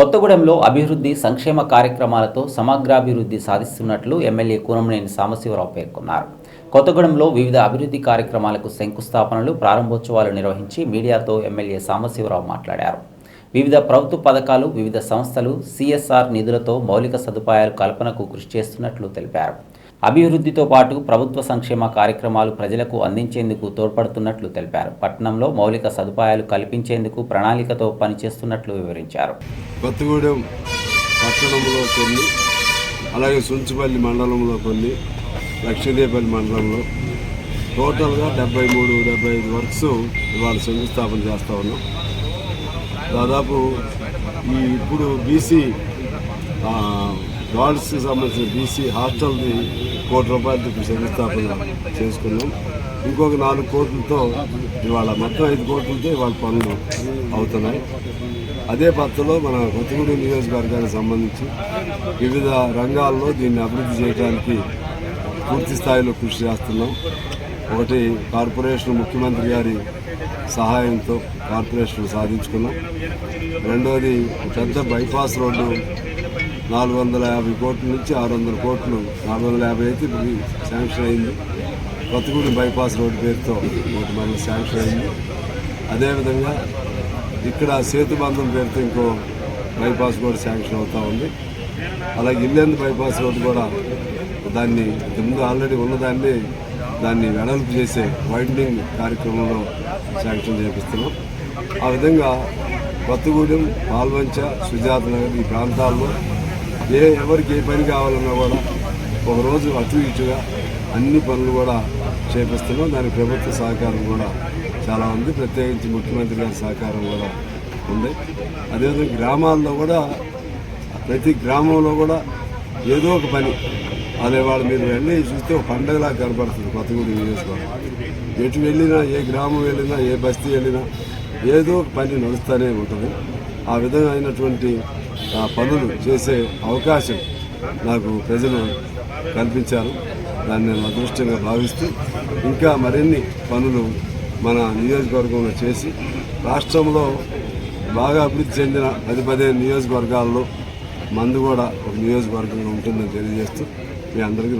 కొత్తగూడెంలో అభివృద్ధి సంక్షేమ కార్యక్రమాలతో సమగ్రాభివృద్ధి సాధిస్తున్నట్లు ఎమ్మెల్యే కూనంనేని సాంబశివరావు పేర్కొన్నారు. కొత్తగూడెంలో వివిధ అభివృద్ధి కార్యక్రమాలకు శంకుస్థాపనలు ప్రారంభోత్సవాలు నిర్వహించి మీడియాతో ఎమ్మెల్యే సాంబశివరావు మాట్లాడారు. వివిధ ప్రభుత్వ పథకాలు వివిధ సంస్థలు సిఎస్ఆర్ నిధులతో మౌలిక సదుపాయాలు కల్పనకు కృషి చేస్తున్నట్లు తెలిపారు. అభివృద్ధితో పాటు ప్రభుత్వ సంక్షేమ కార్యక్రమాలు ప్రజలకు అందించేందుకు తోడ్పడుతున్నట్లు తెలిపారు. పట్టణంలో మౌలిక సదుపాయాలు కల్పించేందుకు ప్రణాళికతో పనిచేస్తున్నట్లు వివరించారు. కొత్తగూడెం పట్టణంలో కొన్ని అలాగే సుంచుపల్లి మండలంలో కొన్ని లక్ష్మీదేపల్లి మండలంలో. టోటల్గా డెబ్బై మూడు డెబ్బై ఐదు వర్క్స్ ఇవాళ శంకుస్థాపన చేస్తూ ఉన్నాం. దాదాపు ఈ ఇప్పుడు బీసీ వార్డ్స్కి సంబంధించిన బీసీ హాస్టల్ని కోటి రూపాయలతో శంకుస్థాపన చేసుకున్నాం. ఇంకొక నాలుగు కోట్లతో ఇవాళ మొత్తం ఐదు కోట్లతో ఇవాళ పనులు అవుతున్నాయి. అదే పద్ధతిలో మన కొత్తగూడెం నియోజకవర్గానికి సంబంధించి వివిధ రంగాల్లో దీన్ని అభివృద్ధి చేయడానికి పూర్తి స్థాయిలో కృషి చేస్తున్నాం. ఒకటి కార్పొరేషన్ ముఖ్యమంత్రి గారి సహాయంతో కార్పొరేషన్ సాధించుకున్నాం. రెండోది పెద్ద బైపాస్ రోడ్డు నాలుగు వందల యాభై కోట్ల నుంచి ఆరు వందల కోట్లు నాలుగు వందల యాభై అయితే ఇప్పుడు శాంక్షన్ అయింది. కొత్తగూడెం బైపాస్ రోడ్డు పేరుతో ఒకటి మళ్ళీ శాంక్షన్ అయింది. అదేవిధంగా ఇక్కడ సేతుబంధం పేరుతో ఇంకో బైపాస్ కూడా శాంక్షన్ అవుతూ ఉంది. అలాగే ఇల్లెందు బైపాస్ రోడ్డు కూడా దాన్ని ముందు ఆల్రెడీ ఉన్నదాన్ని దాన్ని వెడల్పు చేసే వైండింగ్ కార్యక్రమంలో శాంక్షన్ చేపిస్తున్నాం. ఆ విధంగా కొత్తగూడెం పాల్వంచ సుజాత నగర్ ఈ ప్రాంతాల్లో ఏ ఎవరికి ఏ పని కావాలన్నా కూడా ఒకరోజు అటు ఇటుగా అన్ని పనులు కూడా చేపిస్తున్నాం. దానికి ప్రభుత్వ సహకారం కూడా చాలా ఉంది. ప్రత్యేకించి ముఖ్యమంత్రి గారి సహకారం కూడా ఉంది. అదేవిధంగా గ్రామాల్లో కూడా ప్రతి గ్రామంలో కూడా ఏదో ఒక పని అదే వాళ్ళు మీరు వెళ్ళి చూస్తే ఒక పండగలా కనపడుతుంది కొత్తగూడెం నియోజకవర్గం. ఎటు వెళ్ళినా ఏ గ్రామం వెళ్ళినా ఏ బస్తీ వెళ్ళినా ఏదో ఒక పని నడుస్తూనే ఉంటుంది. ఆ విధమైనటువంటి ఆ పనులు చేసే అవకాశం నాకు ప్రజలు కల్పించారు. దాన్ని నేను అదృష్టంగా భావిస్తూ ఇంకా మరిన్ని పనులు మన నియోజకవర్గంలో చేసి రాష్ట్రంలో బాగా అభివృద్ధి చెందిన పది పదిహేను నియోజకవర్గాల్లో మందు కూడా ఒక నియోజకవర్గంగా ఉంటుందని తెలియజేస్తూ మీ అందరికీ